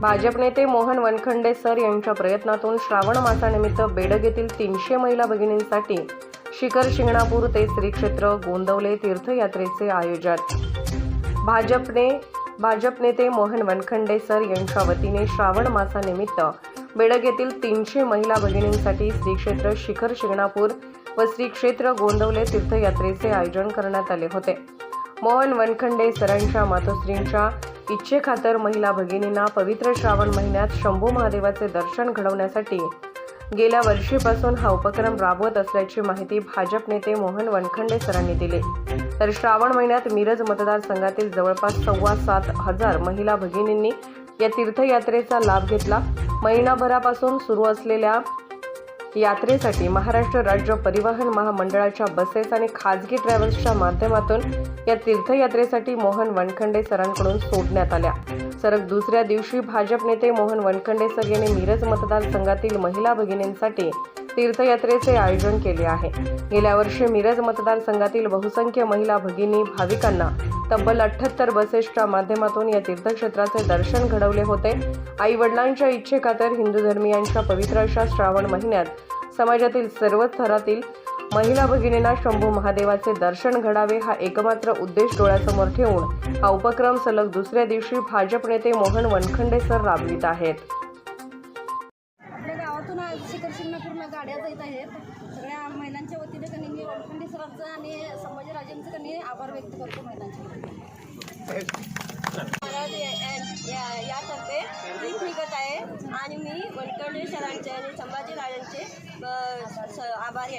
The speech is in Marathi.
भाजप नेते मोहन वनखंडे सर यांच्या प्रयत्नातून श्रावण मासानिमित्त बेडग येथील तीनशे महिला भगिनींसाठी शिखर शिंगणापूर ते श्री क्षेत्र गोंदवले तीर्थयात्रेचे आयोजन. भाजपने भाजप नेते मोहन वनखंडे सर यांच्या वतीने श्रावण मासानिमित्त बेडग येथील तीनशे महिला भगिनींसाठी श्री क्षेत्र शिखर शिंगणापूर व श्री क्षेत्र गोंदवले तीर्थयात्रेचे आयोजन करण्यात आले होते. मोहन वनखंडे सरांच्या मातोश्रींच्या इच्छेखातर महिला भगिनींना पवित्र श्रावण महिन्यात शंभू महादेवाचे दर्शन घडवण्यासाठी गेल्या वर्षीपासून हा उपक्रम राबवत असल्याची माहिती भाजप नेते मोहन वनखंडे सरांनी दिली. तर श्रावण महिन्यात मिरज मतदारसंघातील जवळपास सव्वा सात हजार महिला भगिनींनी या तीर्थयात्रेचा लाभ घेतला. महिनाभरापासून सुरू असलेल्या यात्रेसाठी महाराष्ट्र राज्य परिवहन महामंडळाच्या बसेस आणि खाजगी ट्रॅव्हल्सच्या माध्यमातून या तीर्थयात्रेसाठी मोहन वनखंडे सरांकडून सोडण्यात आल्या. सरक दुसऱ्या दिवशी भाजप नेते मोहन वनखंडे सर यांनी मिरज मतदारसंघातील महिला भगिनींसाठी तीर्थयात्रेचे आयोजन केले आहे. गेल्या वर्षी मिरज मतदारसंघातील बहुसंख्य महिला भगिनी भाविकांना तब्बल अठ्ठ्याहत्तर बसेसच्या माध्यमातून या तीर्थक्षेत्राचे दर्शन घडवले होते. आई वडिलांच्या इच्छेखातर हिंदू धर्मियांच्या पवित्र अशा श्रावण महिन्यात समाजातील सर्व थरातील महिला भगिनींना शंभू महादेवाचे दर्शन घडावे हा एकमात्र उद्देश डोळ्यासमोर ठेवून हा उपक्रम सलग दुसऱ्या दिवशी भाजप नेते मोहन वनखंडे सर राबवित आहेत. शिखर शिंगणापूरला गाड्या जात आहेत. सगळ्या महिलांच्या वतीने त्यांनी मी वनखंडे सरांचं आणि संभाजीराजेंचं त्यांनी आभार व्यक्त करतो महिलांच्या वतीने. या- या- यातर्फे निघत आहे. आणि मी वनकंडे सरांचे आणि संभाजीराजांचे आभारी